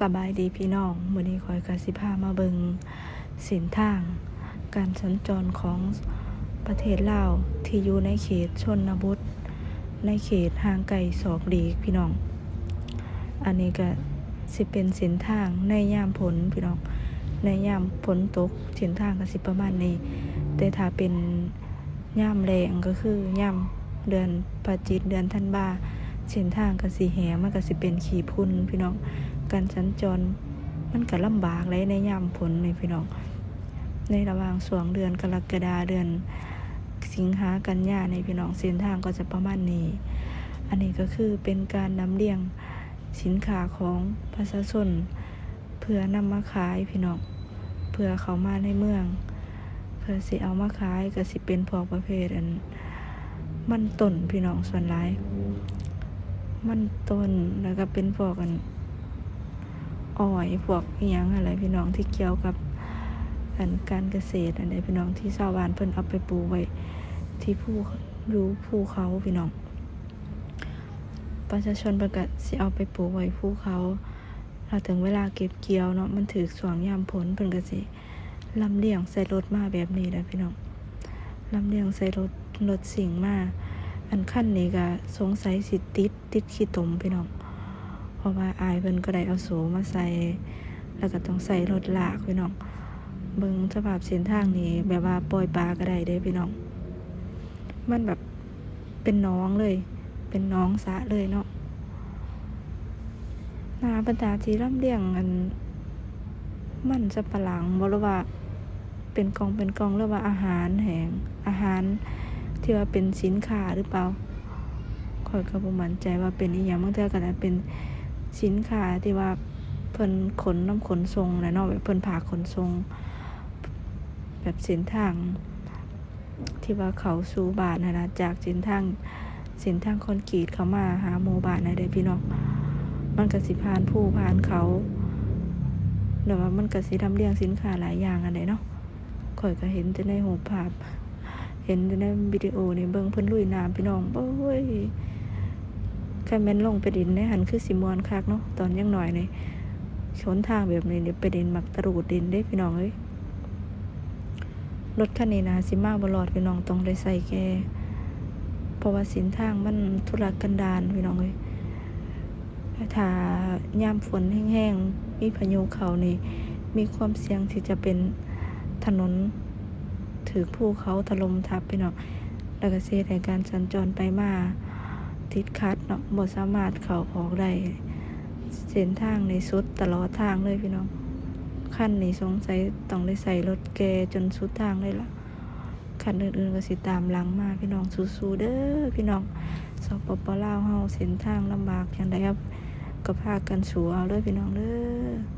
สบายดีพี่น้องมื้อนี้คอยกสิพามาเบิงเส้นทาง การสัญจรของประเทศลาวที่อยู่ในเขตชนบทในเขตห่างไกลศอกหลีพี่น้อง อันนี้ก็สิเป็นเส้นทางในยามฝนพี่น้อง ในยามฝนตกเส้นทางก็สิประมาณนี้ แต่ถ้าเป็นยามแรงก็คือยามเดือนประจิตเดือนธันวาเส้นทางก็สิแหมันก็สิเป็นขี้พุ่นพี่น้อง การสัญจรมันก็ลำบากเลยในยามฝนนี่พี่น้อง ในระหว่างสวงเดือนกรกฎาเดือน สิงหากันยาในพี่น้องเส้นทางก็จะประมาณนี้ อันนี้ก็คือเป็นการนำเลี้ยงสินค้าของประชาชนเพื่อนำมาขายพี่น้องเพื่อเขามาในเมือง เพื่อสิเอามาขายก็สิเป็นพวกประเภทอันมันต้นพี่น้องส่วนหลาย มันต้นแล้วก็เป็นพวกอัน อ้อยพวกอิหยังอะไรพี่น้องที่เกี่ยวกับอันการเกษตรอันใดพี่น้องที่ชาวบ้านเพิ่นเอาไปปลูกไว้ ที่ภูอยู่ภูเขาพี่น้อง ประชาชนเพิ่นก็สิเอาไปปลูกไว้ภูเขาแล้วถึงเวลาเก็บเกี่ยวเนาะมันถือสวงยามผลเพิ่นก็สิลำเลียงใส่รถมาแบบนี้แหละพี่น้องลำเลียงใส่รถรถสิ่งมาอันขั้นนี้ก็สงสัยสิติดติดขี้ตมพี่น้อง เพราะว่าอายเพิ่นก็ได้เอาโสมาใส่ แล้วก็ต้องใส่รถลากพี่น้อง เบิ่งสภาพเส้นทางนี้แบบว่าปล่อยปลาก็ได้เด้พี่น้อง มันแบบเป็นน้องเลย เป็นน้องสะเลยเนาะนาบรรดาที่ร่ำเลียงอัน มันสับปะหลังบรว่าเป็นกองเป็นกองหรือว่าอาหารแหงอาหารที่ว่าเป็นสินค้าหรือเปล่าข่อยก็บ่มั่นใจว่าเป็นอีหยังบางเทื่อก็อาจเป็น สินค้าที่ว่าเพิ่นขนน้ำขนส่งและเนาะแบบเพิ่นพาขนส่งแบบเส้นทาง ที่ว่าเขาสู่บ้านนะนะจากเส้นทางเส้นทางคอนกรีตเขามาหาหมู่บ้านนะเด้พี่น้องมันก็สิผ่านภูผ่านเขาเดี๋ยวว่ามันก็สิทำเรียงสินค้าหลายอย่างอันใดเนาะข่อยก็เห็นแต่ในหูภาพ เห็นแต่ในวิดีโอนี่เบิ่งเพิ่นลุยน้ำพี่น้องโอ้ย แค่แม่นลงไปดินในหันคือสิมวนคักเนาะตอนยังหน่อยนี่ชนทางแบบนี้เนี่ยไปดินมักตรูดดินได้พี่น้องเอ้ยรถคันนี้นะสิมาบ่รอดพี่น้องต้องได้ใส่แกเพราะว่าสินทางมันทุรกันดารพี่น้องเอ้ยถ้ายามฝนแห้งๆมีพายุเขานี่มีความเสี่ยงที่จะเป็นถนนถือภูเขาถล่มทับพี่น้องแล้วก็เสียในการสัญจรไปมา ติดคัดเนาะบ่สามารถเข้าออกได้เส้นทางในสุดตลอดทางเลยพี่น้องขั้นนี้สงสัยต้องได้ใส่รถแกจนสุดทางเลยล่ะคันอื่นๆก็สิตามหลังมาพี่น้องสู้ๆเด้อพี่น้องสปปลาวเฮาเส้นทางลำบากอย่างใดครับก็พากันสู้เอาเด้อพี่น้องเด้อ